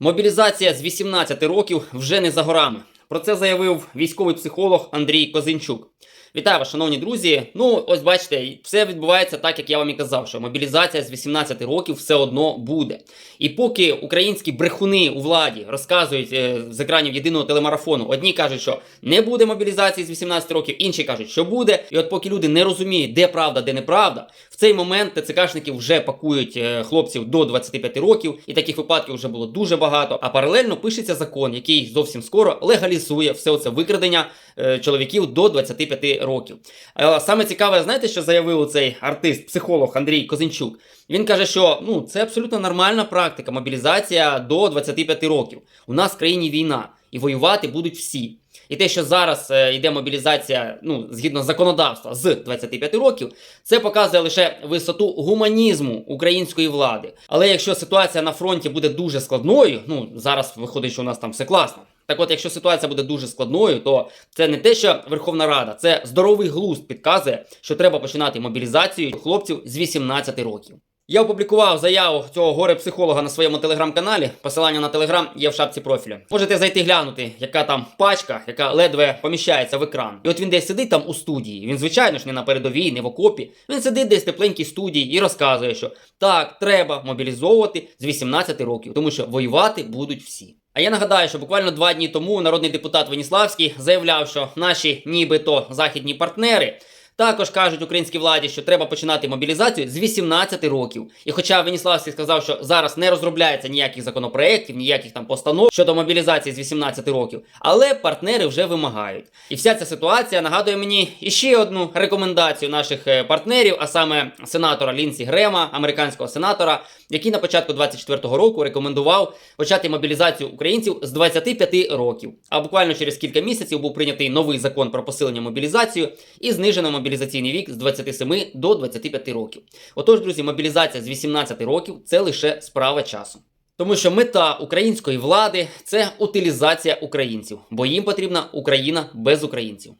Мобілізація з 18 років вже не за горами. Про це заявив військовий психолог Андрій Козинчук. Вітаю вас, шановні друзі. Ну, ось бачите, все відбувається так, як я вам і казав, що мобілізація з 18 років все одно буде. І поки українські брехуни у владі розказують е, з екранів єдиного телемарафону, одні кажуть, що не буде мобілізації з 18 років, інші кажуть, що буде. І от поки люди не розуміють, де правда, де неправда, в цей момент ТЦКшники вже пакують е, хлопців до 25 років, і таких випадків вже було дуже багато. А паралельно пишеться закон, який зовсім скоро легалізує все оце викрадення е, чоловіків до 25 років. Саме цікаве, знаєте, що заявив цей артист, психолог Андрій Козинчук? Він каже, що ну це абсолютно нормальна практика, мобілізація до 25 років. У нас в країні війна, і воювати будуть всі. І те, що зараз е, йде мобілізація, ну згідно законодавства з 25 років, це показує лише висоту гуманізму української влади. Але якщо ситуація на фронті буде дуже складною, ну зараз виходить, що у нас там все класно. Так от, якщо ситуація буде дуже складною, то це не те, що Верховна Рада, це здоровий глузд підказує, що треба починати мобілізацію хлопців з 18 років. Я опублікував заяву цього горе-психолога на своєму телеграм-каналі. Посилання на телеграм є в шапці профілю. Можете зайти глянути, яка там пачка, яка ледве поміщається в екран. І от він десь сидить там у студії. Він, звичайно ж, не на передовій, не в окопі. Він сидить десь в тепленькій студії і розказує, що так, треба мобілізовувати з 18 років, тому що воювати будуть всі. А я нагадаю, що буквально два дні тому народний депутат Веніславський заявляв, що наші нібито західні партнери. Також кажуть українській владі, що треба починати мобілізацію з 18 років. І хоча Веніславський сказав, що зараз не розробляється ніяких законопроєктів, ніяких там постанов щодо мобілізації з 18 років, але партнери вже вимагають. І вся ця ситуація нагадує мені іще одну рекомендацію наших е, партнерів, а саме сенатора Лінсі Грема, американського сенатора, який на початку 24-го року рекомендував почати мобілізацію українців з 25 років. А буквально через кілька місяців був прийнятий новий закон про посилення мобілізацію і знижено мобілізаційний вік з 27 до 25 років. Отож, друзі, мобілізація з 18 років це лише справа часу. Тому що мета української влади це утилізація українців, бо їм потрібна Україна без українців.